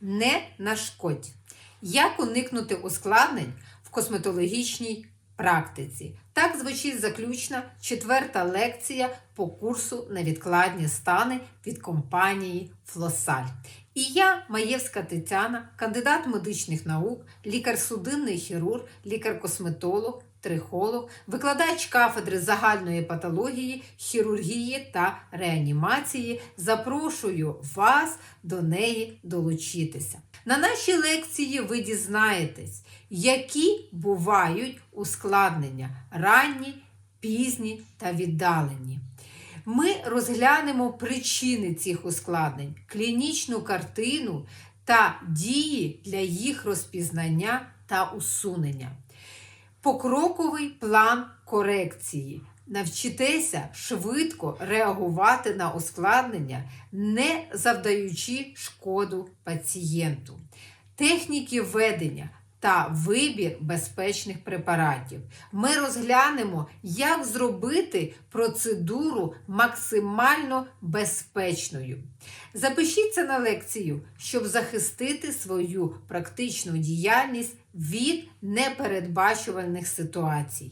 Не нашкодь. Як уникнути ускладнень в косметологічній практиці? Так звучить заключна четверта лекція по курсу Невідкладні стани від компанії Флосаль. І я, Маєвська Тетяна, кандидат медичних наук, лікар-судинний хірург, лікар-косметолог, трихолог, викладач кафедри загальної патології, хірургії та реанімації, запрошую вас до неї долучитися. На нашій лекції ви дізнаєтесь, які бувають ускладнення ранні, пізні та віддалені. Ми розглянемо причини цих ускладнень, клінічну картину та дії для їх розпізнання та усунення. Покроковий план корекції. Навчитеся швидко реагувати на ускладнення, не завдаючи шкоду пацієнту. Техніки ведення та вибір безпечних препаратів. Ми розглянемо, як зробити процедуру максимально безпечною. Запишіться на лекцію, щоб захистити свою практичну діяльність від непередбачуваних ситуацій.